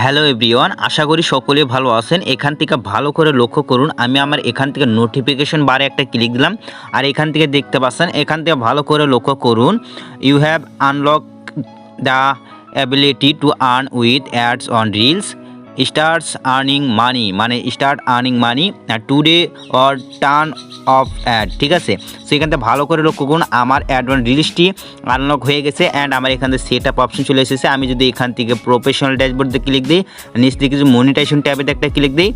Hello everyone, আশা করি সকলে ভালো আছেন। এখান থেকে ভালো করে লক্ষ্য করুন, আমি আমার এখান থেকে নোটিফিকেশন বারে একটা ক্লিক দিলাম। আর এখান থেকে দেখতে পাচ্ছেন, এখান থেকে ভালো করে লক্ষ্য করুন you have unlock the ability to earn with ads on reels starts earning money মানে start earning money today or turn off ad ঠিক আছে? সো এখান থেকে ভালো করে লক্ষ্য করুন, আমার অ্যাড অন রিলিজটি আনলক হয়ে গেছে অ্যান্ড আমার এখান থেকে সেট আপ অপশন চলে এসেছে। আমি যদি এখান থেকে প্রফেশনাল ড্যাশবোর্ডে ক্লিক দিই, নিচ থেকে কিছু মনিটাইজেশন ট্যাবে একটা ক্লিক দিই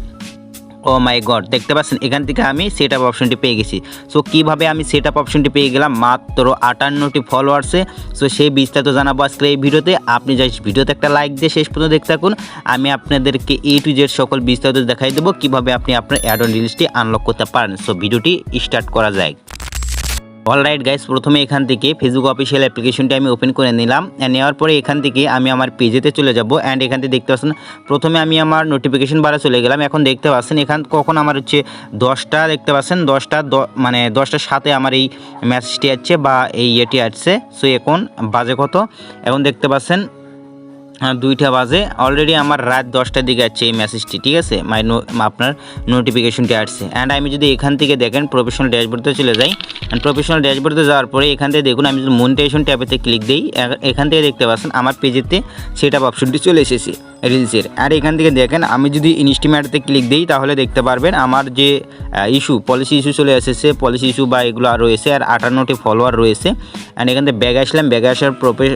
ও মাই গড দেখতে পাচ্ছেন, এখান থেকে আমি সেট আপ অপশনটি পেয়ে গেছি। সো কীভাবে আমি সেট আপ অপশনটি পেয়ে গেলাম? মাত্র আটান্নটি ফলোয়ার্সে সো সেই বিস্তারিত জানাব আজকে এই ভিডিওতে। আপনি জাস্ট ভিডিওতে একটা লাইক দিয়ে শেষ পর্যন্ত দেখতে থাকুন। আমি আপনাদেরকে এ টু জেড সকল বিস্তারিত দেখাই দেবো, কীভাবে আপনি আপনার অ্যাডন অন আনলক করতে পারেন। সো ভিডিওটি স্টার্ট করা যায় অলরাইট গাইস প্রথমে এখান থেকে ফেসবুক অফিসিয়াল অ্যাপ্লিকেশনটি আমি ওপেন করে নিলাম। নেওয়ার পরে এখান থেকে আমি আমার পেজেতে চলে যাব। অ্যান্ড এখান থেকে দেখতে পাচ্ছেন, প্রথমে আমি আমার নোটিফিকেশন বারে চলে গেলাম। এখন দেখতে পাচ্ছেন, এখান কখন আমার হচ্ছে দশটা, দেখতে পাচ্ছেন, দশটা মানে দশটার সাথে আমার এই মেসেজটি আসছে বা এই ইয়েটি আসছে। সো এখন বাজে কত? এখন দেখতে পাচ্ছেন দুইটা বাজে। অলরেডি আমার রাত দশটার দিকে আসছে এই মেসেজটি ঠিক আছে? মাই আপনার নোটিফিকেশনটি আসছে। অ্যান্ড আমি যদি এখান থেকে দেখেন প্রফেশনাল ড্যাশবোর্ডে চলে যাই। অ্যান্ড প্রফেশনাল ড্যাশবোর্ডে যাওয়ার পরে এখান থেকে দেখুন, আমি যদি মনিটাইজেশন ট্যাবেতে ক্লিক দিই এখান থেকে দেখতে পাচ্ছেন, আমার পেজেতে সেট অপশনটি চলে এসেছে রিলসের আর এখান থেকে দেখেন, আমি যদি ইনস্টিমেটতে ক্লিক দিই, তাহলে দেখতে পারবেন, আমার যে ইস্যু পলিসি ইস্যু চলে এসেছে। পলিসি ইস্যু বা এগুলো আর রয়েছে, আর আটান্নটি ফলোয়ার রয়েছে। অ্যান্ড এখান থেকে ব্যাগ আসলাম ব্যাগে আসার প্রোফে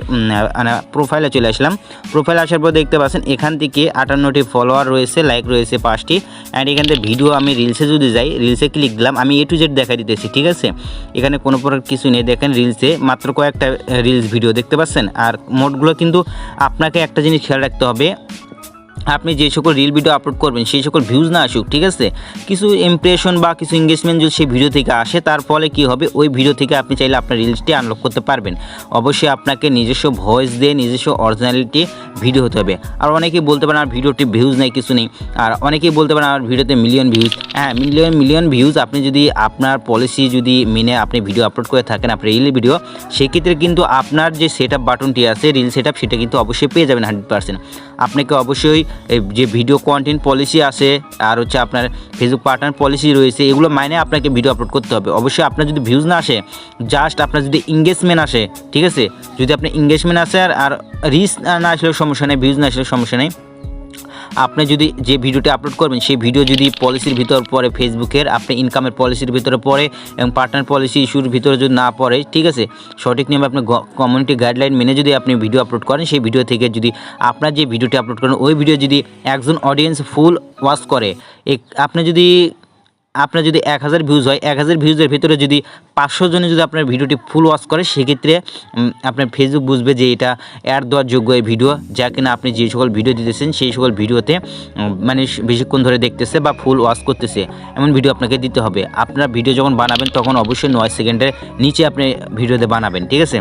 মানে প্রোফাইলে চলে আসলাম। প্রোফাইল আসার পর দেখতে পাচ্ছেন, এখান থেকে আটান্নটি ফলোয়ার রয়েছে লাইক রয়েছে পাঁচটি অ্যান্ড এখান থেকে ভিডিও আমি রিলসে যদি যাই রিলসে ক্লিক দিলাম, আমি এ টু জেড দেখা দিতেছি, ঠিক আছে? এখানে কোনো প্রকার কিছু নেই, দেখেন রিলসে মাত্র কয়েকটা রিলস ভিডিও দেখতে পাচ্ছেন? আর মোটগুলো কিন্তু আপনাকে একটা জিনিস খেয়াল রাখতে হবে আপনি যে সকল রিল ভিডিও আপলোড করবেন, সেই সকল ভিউজ না আসুক, ঠিক আছে? কিছু ইমপ্রেশন বা কিছু এঙ্গেজমেন্ট যদি সেই ভিডিও থেকে আসে, তার ফলে কি হবে? ওই ভিডিও থেকে আপনি চাইলে আপনার রিলসটি আনলক করতে পারবেন। অবশ্যই আপনাকে নিজস্ব ভয়েস দিয়ে নিজস্ব অরিজিনালিটি ভিডিও হতে হবে। আর অনেকেই বলতে পারেন, আর ভিডিওটি ভিউজ নেই, কিছু নেই। আর অনেকেই বলতে পারেন আমার ভিডিওতে মিলিয়ন ভিউজ হ্যাঁ মিলিয়ন মিলিয়ন ভিউজ আপনি যদি আপনার পলিসি যদি মেনে আপনি ভিডিও আপলোড করে থাকেন আপনার রিল ভিডিও সেক্ষেত্রে কিন্তু আপনার যে সেট বাটনটি আছে রিল সেট সেটা কিন্তু অবশ্যই পেয়ে যাবেন হান্ড্রেড পার্সেন্ট আপনাকে অবশ্যই যে ভিডিও কন্টেন্ট পলিসি আছে, আর হচ্ছে আপনার ফেসবুক পার্টনার পলিসি রয়েছে, এগুলো মাইনে আপনাকে ভিডিও আপলোড করতে হবে। অবশ্যই আপনার যদি ভিউজ না আসে জাস্ট আপনার যদি এঙ্গেজমেন্ট আসে, ঠিক আছে? যদি আপনার এঙ্গেজমেন্ট আসে আর আর রিচ না আসলেও সমস্যা নেই ভিউজ না আসলেও সমস্যা নেই আপনি যদি যে ভিডিওটি আপলোড করবেন, সেই ভিডিও যদি পলিসির ভিতর পড়ে ফেসবুকের আপনি ইনকামের পলিসির ভিতরে পড়ে এবং পার্টনার পলিসি ইস্যুর ভিতরে যদি না পড়ে, ঠিক আছে? সঠিক নিয়মে আপনি কমিউনিটি গাইডলাইন মেনে যদি আপনি ভিডিও আপলোড করেন, সেই ভিডিও থেকে যদি আপনার যে ভিডিওটি আপলোড করেন, ওই ভিডিও যদি একজন অডিয়েন্স ফুল ওয়াচ করে আপনি যদি আপনার যদি এক হাজার ভিউজ হয়, এক হাজার ভিউজের ভিতরে যদি পাঁচশো জনে যদি আপনার ভিডিওটি ফুল ওয়াচ করে, সেক্ষেত্রে আপনার ফেসবুক বুঝবে যে এটা অ্যাড দেওয়ার যোগ্য এই ভিডিও যা কিনা আপনি যে সকল ভিডিও দিতেছেন, সেই সকল ভিডিওতে মানে বেশিক্ষণ ধরে দেখতেছে বা ফুল ওয়াচ করতেছে, এমন ভিডিও আপনাকে দিতে হবে। আপনার ভিডিও যখন বানাবেন, তখন অবশ্যই নয় সেকেন্ডের নিচে আপনি ভিডিওতে বানাবেন, ঠিক আছে?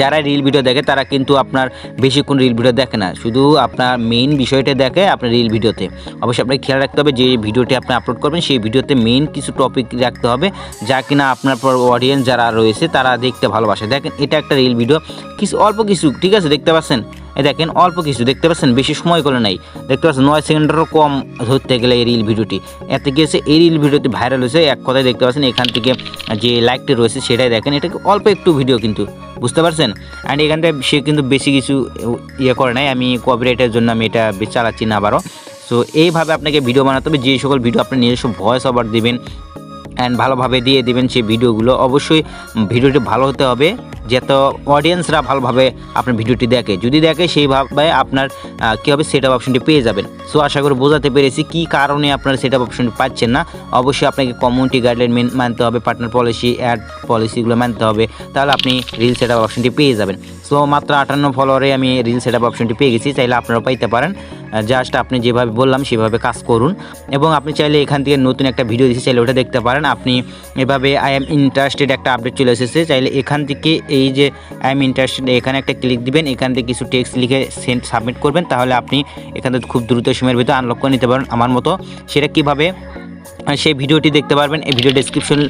যারা রিল ভিডিও দেখে, তারা কিন্তু আপনার বেশিক্ষণ রিল ভিডিও দেখে না। শুধু আপনার মেইন বিষয়টা দেখে আপনার রিল ভিডিওতে অবশ্যই আপনাকে খেয়াল রাখতে হবে যে ভিডিওটি আপনি আপলোড করবেন, সেই ভিডিওতে মেইন কিছু টপিক রাখতে হবে, যা কিনা আপনার পর অডিয়েন্স যারা রয়েছে, তারা দেখতে ভালোবাসে। দেখেন, এটা একটা রিল ভিডিও কিছু, অল্প কিছু, ঠিক আছে, দেখতে পাচ্ছেন? এ দেখেন, অল্প কিছু, দেখতে পাচ্ছেন? বেশি সময় করে নাই। দেখতে পাচ্ছেন, নয় সেকেন্ডেরও কম ধরতে গেলে এই রিল ভিডিওটি এতে গিয়েছে এই রিল ভিডিওটি ভাইরাল হয়েছে। এক কথায় দেখতে পাচ্ছেন, এখান থেকে যে লাইকটি রয়েছে, সেটাই দেখেন। এটা অল্প একটু ভিডিও কিন্তু। বুঝতে পারছেন? অ্যান্ড এখানটায় সে কিন্তু বেশি কিছু ইয়ে করে নাই। আমি কপিরাইটের জন্য আমি এটা চালাচ্ছি না আবারও। সো এইভাবে আপনাকে ভিডিও বানাতে হবে। যে সকল ভিডিও আপনি নিজস্ব ভয়েস ওভার দেবেন অ্যান্ড ভালোভাবে দিয়ে দেবেন সেই ভিডিওগুলো অবশ্যই ভিডিওটি ভালো হতে হবে। যাতে অডিয়েন্সরা ভালোভাবে আপনার ভিডিওটি দেখে। যদি দেখে সেইভাবে আপনার কী হবে সেট আপ অপশনটি পেয়ে যাবেন। সো আশা করি বোঝাতে পেরেছি কী কারণে আপনার সেট আপ অপশনটি পাচ্ছেন না। অবশ্যই আপনাকে কমিউনিটি গাইডলাইন মানতে হবে পার্টনার পলিসি অ্যাড পলিসিগুলো মানতে হবে। তাহলে আপনি রিল সেট আপ অপশনটি পেয়ে যাবেন। সো মাত্র আটান্ন ফলোয়ারে আমি রিল সেট আপ অপশনটি পেয়ে গেছি। চাইলে আপনারাও পাইতে পারেন। জাস্ট আপনি যেভাবে বললাম, সেভাবে কাজ করুন। এবং আপনি চাইলে এখান থেকে নতুন একটা ভিডিও দিচ্ছি চাইলে ওটা দেখতে পারেন। আপনি এভাবে আই এম ইন্টারেস্টেড একটা আপডেট চলে এসেছে। চাইলে এখান থেকে এই যে আই এম ইন্টারেস্টেড এখানে একটা ক্লিক দিবেন, এখান থেকে কিছু টেক্সট লিখে সেন্ড সাবমিট করবেন, তাহলে আপনি এখান থেকে খুব দ্রুত সময়ের ভিতরে আনলক করে নিতে পারেন। আমার মতো সেটা কীভাবে সেই ভিডিওটি দেখতে পারবেন। এই ভিডিও ডেসক্রিপশন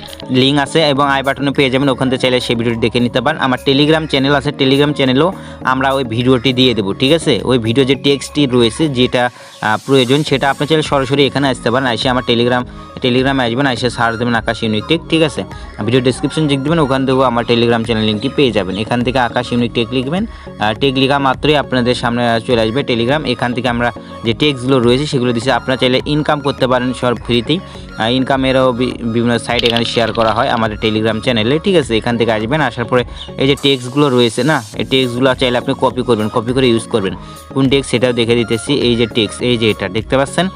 লিঙ্ক আছে এবং আই বাটনে পেয়ে যাবেন। ওখান থেকে চাইলে সেই ভিডিওটি দেখে নিতে পারেন। আমার টেলিগ্রাম চ্যানেল আছে। টেলিগ্রাম চ্যানেলেও আমরা ওই ভিডিওটি দিয়ে দেবো, ঠিক আছে? ওই ভিডিও যে টেক্সটটি রয়েছে, যেটা প্রয়োজন, সেটা আপনি চাইলে সরাসরি এখানে আসতে পারেন। এসে আমার টেলিগ্রাম টেলিগ্রামে আসবেন, এসে সার্চ দেবেন আকাশ ইউনিটেক ঠিক আছে? ভিডিও ডেসক্রিপশন লিখ দেবেন, ওখান থেকেও আমার টেলিগ্রাম চ্যানেল লিঙ্কটি পেয়ে যাবেন। এখান থেকে আকাশ ইউনিটেক লিখবেন। টেক লিখা মাত্রই আপনাদের সামনে চলে আসবে টেলিগ্রাম এখান থেকে আমরা যে টেক্সটগুলো রয়েছে, সেগুলো দিচ্ছে। আপনারা চাইলে ইনকাম করতে পারেন সব ফ্রিতেই ইনকামেরও বিভিন্ন সাইট এখানে শেয়ার করা হয় আমাদের টেলিগ্রাম চ্যানেলে ঠিক আছে, এখান থেকে আসবেন, আসার পরে এই যে টেক্সটগুলো রয়েছে না, এই টেক্সটগুলো চাইলে আপনি কপি করবেন কপি করে ইউজ করবেন। কোন টেক্স সেটাও দেখে দিতেছি, এই যে টেক্স এই যে এটা, দেখতে পাচ্ছেন?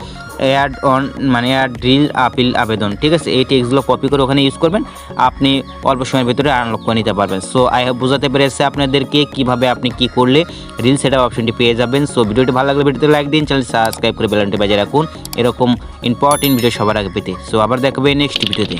অ্যাড অন মানে অ্যাড ড্রিল আপিল আবেদন, ঠিক আছে? এই টেক্সটগুলো কপি করে ওখানে ইউজ করবেন, আপনি অল্প সময়ের ভিতরে আনলক করে নিতে পারবেন। সো আই বোঝাতে পেরেছে আপনাদেরকে কীভাবে আপনি কি করলে রিল সেটা অপশনটি পেয়ে যাবেন। সো ভিডিওটি ভালো লাগলে ভিডিওতে লাইক দিন চ্যানেল সাবস্ক্রাইব করে বেলানটি বাজিয়ে রাখুন। এরকম ইম্পর্টেন্ট ভিডিও সবার আগে পেতে। সো আবার দেখাবে নেক্সট ভিডিওতে